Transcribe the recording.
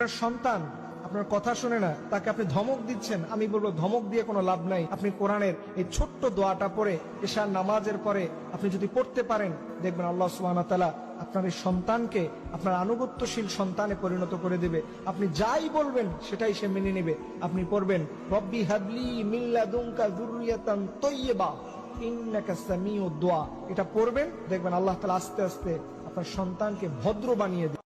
আপনার সন্তান আপনার কথা শুনে না, তাকে আপনি ধমক দিচ্ছেন, আমি বলব ধমক দিয়ে কোনো লাভ নাই। আপনি কোরআনের এই ছোট্ট দোয়াটা পরে এশার নামাজের পরে আপনি যদি পড়তে পারেন, দেখবেন আল্লাহ সুবাহতালা আপনার এই সন্তানকে, আপনার আনুগত্যশীল সন্তানে পরিণত করে দেবে। আপনি যাই বলবেন, সেটাই সে মেনে নেবে। আপনি পড়বেন, রব্বি হাবলি মিল্লাদুনকা যুররিয়াতান তাইয়্যিবা ইন্নাকা সামিউদ দোয়া। এটা পড়বেন, দেখবেন আল্লাহ তালা আস্তে আস্তে আপনার সন্তানকে ভদ্র বানিয়ে দেবে।